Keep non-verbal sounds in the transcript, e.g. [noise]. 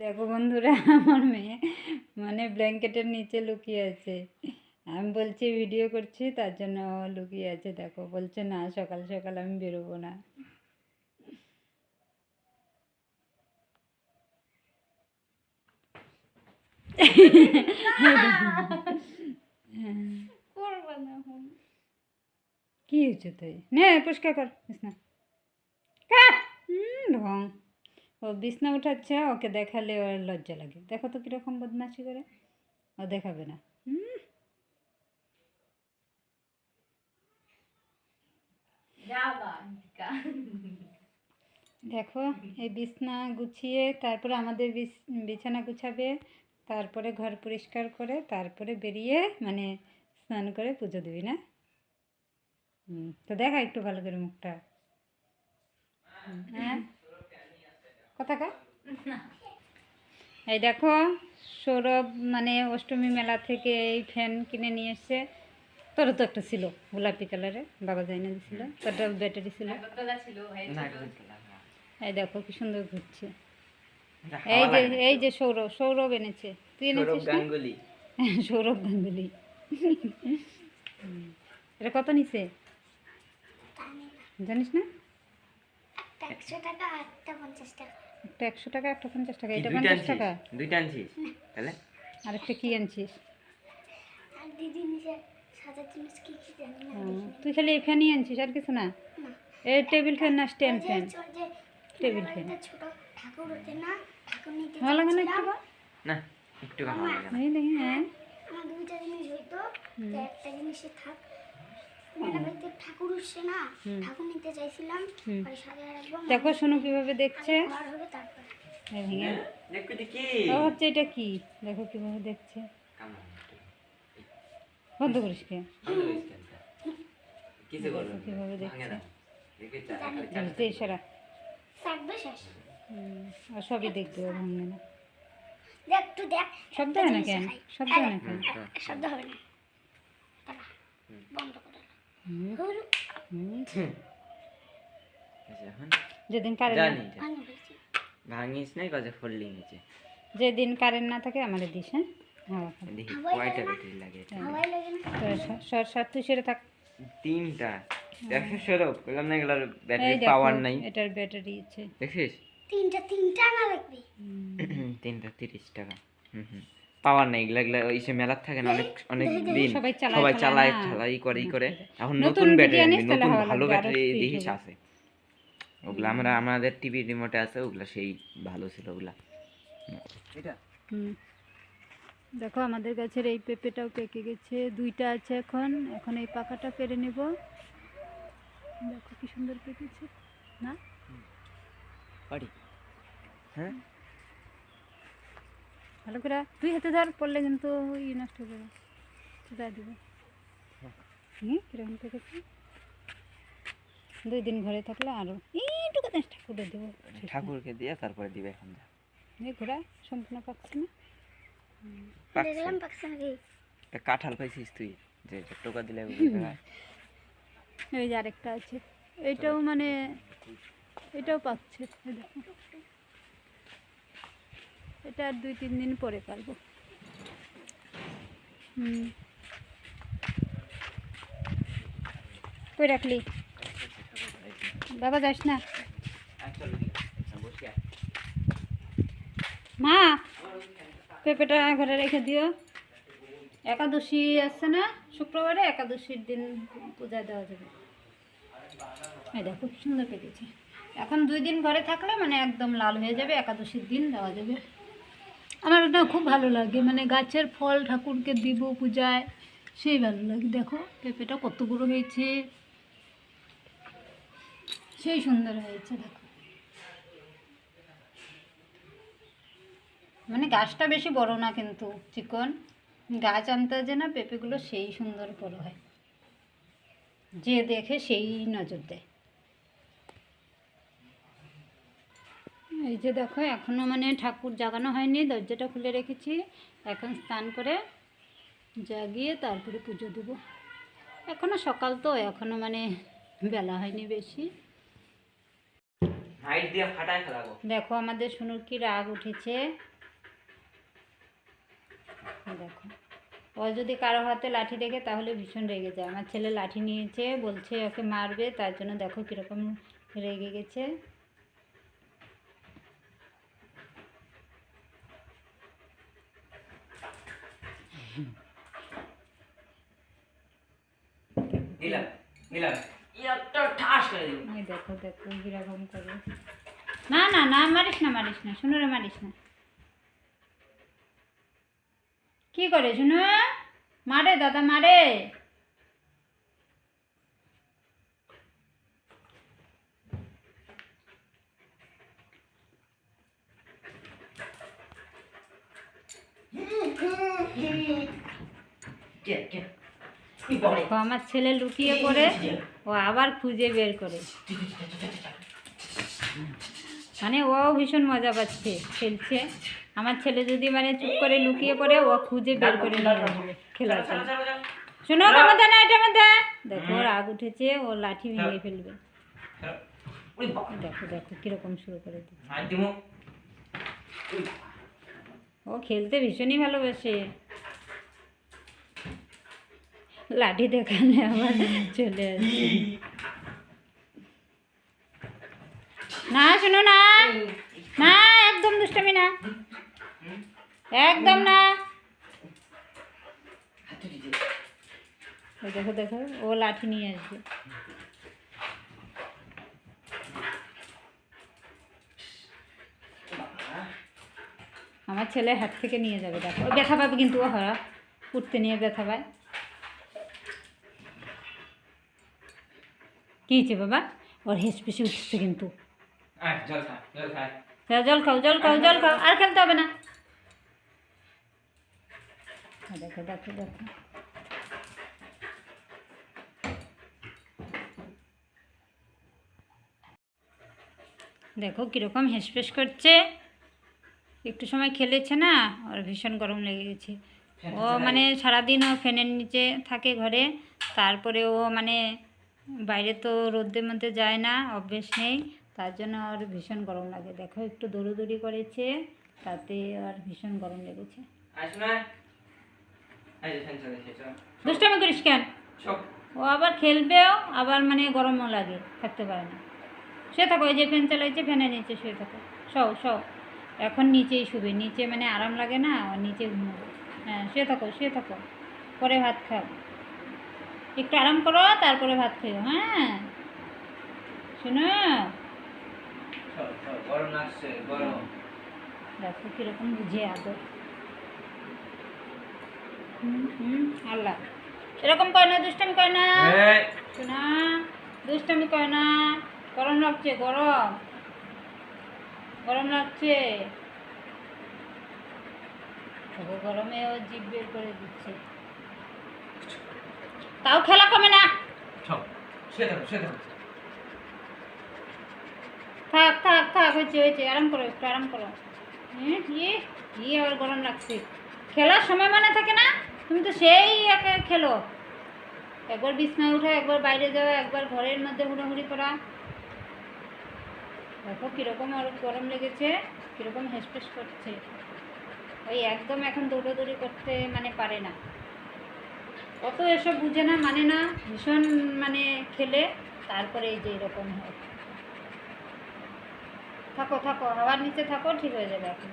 দেখো বন্ধুরা আমার মেয়ে মানে ব্ল্যাঙ্কেটের নিচে লুকিয়ে আছে। আমি বলছি ভিডিও করছি তার জন্য লুকিয়ে আছে। দেখো বলছে না সকাল সকাল আমি বেরোবো না। করব না। [laughs] কি হয়েছে তুই নে পরিষ্কার কর বিছনা। ঢং ও বিছনা উঠাচ্ছে ওকে দেখালে ওর লজ্জা লাগে। দেখো তো কীরকম বদমাশি করে। ও দেখাবে না। দেখো এই বিছনা গুছিয়ে তারপরে আমাদের বিছ- বিছানা গুছাবে তারপরে ঘর পরিষ্কার করে তারপরে বেরিয়ে মানে স্নান করে পুজো দিবি না? হুম, তো দেখা একটু ভালো করে মুখটা। হ্যাঁ? কথা কা এই দেখো সৌরভ মানে অষ্টমী মেলা থেকে এই ফ্যান কিনে নিয়ে এসছে। তোরও তো একটা ছিল গোলাপি কালারের বাবা যাইনা দিছিল তোরটা ব্যাটারি ছিল। এই দেখো কি সুন্দর ঘুরছে। এই যে এই যে সৌরভ সৌরভ এনেছে। তুই এনেছিস [laughs] সৌরভ গাঙ্গুলি। এটা কত নিছে? জানিস না? একশো টাকা আটটা পঞ্চাশ টাকা। একটা একশো টাকা একটা পঞ্চাশ টাকা এটা দুইটা পঞ্চাশ আনছিস? টাকা? দুইটা আনছিস? তাহলে? আর একটা কি আনছিস? আর দিদি নিজে সাজার জিনিস কি কি জানি না ও, তুই খালি এই ফ্যানই আনছিস আর কিছু না? এই টেবিল ফ্যান না স্ট্যান্ড ফ্যান? Table fan. ছোট ঠাকুর ওঠে না ঠাকুর নিতে ভালো লাগে না একটু? না একটু ভালো লাগে না। এই দেখি হ্যাঁ। আমার দুইটা জিনিস হইতো একটা জিনিসে থাক। দেখো শোনো কীভাবে দেখছে। ও হচ্ছে এটা কি? দেখো কীভাবে দেখছে। বন্ধ করিস কে? কিছু কীভাবে দেখছে। ইশারা। আর সবই দেখবে ও ভাঙবে না। দেখ একটু দেখ। শব্দ হয় না কেন। শব্দ হয় না কেন? শব্দ হবে না। বন্ধ যেদিন কারেন্ট। ভাঙিস নাই কাজে ফোল্ডিং হয়েছে যেদিন কারেন্ট না থাকে আমাদের দিস হ্যাঁ তিনটা দেখো সৌরভ বললাম না এগুলোর ব্যাটারি পাওয়ার নাই এটার ব্যাটারি আছে দেখছিস তিনটা তিনটা না লাগবে তিনটা তিরিশ টাকা হুম হুম পাওয়ার নাই এগুলা এগুলা ওই মেলার থাকে না অনেক অনেক দিন সবাই চালায়। চালাই করে ই করে। এখন নতুন ব্যাটারি নতুন ভালো ব্যাটারি দেখিস। আছে ওগুলা আমরা আমাদের টিভি রিমোটে আছে ওগুলা সেই ভালো ছিল ওগুলা। এটা? দেখো আমাদের গাছের এই পেঁপেটাও পেকে গেছে দুইটা আছে এখন। এখন এই পাকাটা পেরে নেব। দেখো কি সুন্দর পেকেছে না? হ্যাঁ? ভালো করে তুই হাতে ধর পড়লে কিন্তু ই নষ্ট হয়ে যাবে। চুদাই দেবে। হুম কীরকম দুই দিন ঘরে থাকলে আরও এইটুকু ঠাকুরে দেবো। ঠাকুরকে দিয়ে তারপরে দিবে এখন যা। ঘোড়া সম্পূর্ণ পাকছে না। কাঁঠাল পাইছিস তুই যে টোকা দিলে। এই যে আরেকটা আছে। এইটাও মানে এটাও এই দেখো। এটা আর দুই, তিন দিন পরে পারব। হুম। কই রাখলি? বাবা যাস না। মা, পেঁপেটা ঘরে রেখে দিও। একাদশী আসছে না? শুক্রবারে একাদশীর দিন পূজা দেওয়া যাবে। এটা খুব সুন্দর পেকেছে এখন দুই দিন ঘরে থাকলে মানে একদম লাল হয়ে যাবে, একাদশীর দিন দেওয়া যাবে। আমার ওটা খুব ভালো লাগে। মানে গাছের ফল ঠাকুরকে দিব পূজায়, সেই ভালো লাগে। দেখো, পেঁপেটা কত বড় হয়েছে। সেই সুন্দর হয়েছে, দেখো। মানে গাছটা বেশি বড় না কিন্তু, চিকন। গাছ আনতে যে না পেঁপেগুলো সেই সুন্দর বড় হয়। যে দেখে সেই নজর দেয়। এই যে দেখো এখনও মানে ঠাকুর জাগানো হয়নি দরজাটা খুলে রেখেছি। এখন স্নান করে জাগিয়ে তারপরে পুজো দেব। এখনও সকাল তো এখনও মানে বেলা হয়নি বেশি। দেখো আমাদের শুনুর কি রাগ উঠেছে। দেখো ও যদি কারও হাতে লাঠি দেখে তাহলে ভীষণ রেগে যায়। আমার ছেলে লাঠি নিয়েছে বলছে ওকে মারবে তার জন্য দেখো কীরকম রেগে গেছে। দিলাম দিলাম একটা ঠাস করে দিব। দেখো দেখো কীরকম করে। না না না মারিস না মারিস না শুনো রে মারিস না। কি করে শুনো? মারে দাদা মারে কে কে কি বলে দেখো আমার ছেলে লুকিয়ে পড়ে ও আবার খুঁজে বের করে। মানে ও ভীষণ মজা পাচ্ছে খেলছে। আমার ছেলে যদি মানে চুপ করে লুকিয়ে পড়ে ও খুঁজে বের করে খেলার শোনো মধ্যে না এটা মধ্যে। দেখো ওর আগ উঠেছে ও লাঠি ভেঙে ফেলবে। দেখো দেখো কীরকম শুরু করে দিচ্ছে। ও খেলতে ভীষণই ভালোবাসে। লাঠি দেখালে আবার চলে আসছে না শোনো না। না একদম দুষ্টামি না। একদম না। দেখো দেখো ও লাঠি নিয়ে আসবে। আমার ছেলে হাত থেকে নিয়ে যাবে দেখো। ব্যথা পাবে কিন্তু ও হরা উঠতে নিয়ে ব্যথা পায়। কী হয়েছে বাবা? ওর হেস পেশি উঠছে কিন্তু। আয় জল খা জল খা। যা, জল খাও জল খাও জল খাও আর খেলতে হবে না। দেখো দেখো দেখো। দেখো কীরকম হেসফেস করছে। একটু সময় খেলেছে না? ওর ভীষণ গরম লেগে গেছে ও মানে সারাদিন ও ফ্যানের নিচে থাকে ঘরে। তারপরে ও মানে বাইরে তো রোদের মধ্যে যায় না অভ্যেস নেই। তার জন্য ওর ভীষণ গরম লাগে। দেখো একটু দৌড়োদৌড়ি করেছে তাতে আর ভীষণ গরম লেগেছে। দুষ্টামি করিস কেন? ও আবার খেলবেও আবার মানে গরমও লাগে থাকতে পারে না। শুয়ে থাকো ওই যে ফ্যান চালাইছে ফ্যানের নিচে শুয়ে থাকো। সও সও এখন নিচেই শুবে। নিচে মানে আরাম লাগে না নিচে ঘুমাবে। হ্যাঁ শুয়ে থাকো শুয়ে থাকো। পরে ভাত খাও। একটু আরাম করো তারপরে ভাত খেও হ্যাঁ। শোনো। দেখো কীরকম বুঝে আদর। হুম হুম আল্লাহ। এরকম কয় না দুষ্টামি কয় না? শোনা। দুষ্টামি করে না। গরম লাগছে গরম। গরম লাগছে? দেখো গরমে ও জিভ বের করে দিচ্ছে। তাও খেলা কমে না। থাকো থাকো থাক হয়েছে হয়েছে আরাম করো একটু আরাম করো। ইয়ে আবার গরম লাগছে? খেলার সময় মনে থাকে না? তুমি তো সেই একে খেলো। একবার বিছনায় উঠা একবার বাইরে যাওয়া একবার ঘরের মধ্যে হুড়োহুড়ি করা। দেখো কীরকম আর গরম লেগেছে, কীরকম হেসপেস করছে। ওই একদম এখন দৌড়োদৌড়ি করতে মানে পারে না। অত এসব বুঝে না মানে না, ভীষণ মানে খেলে, তারপরে এই যে এরকম হয়। থাকো থাকো, হাওয়ার নিচে থাকো, ঠিক হয়ে যাবে এখন।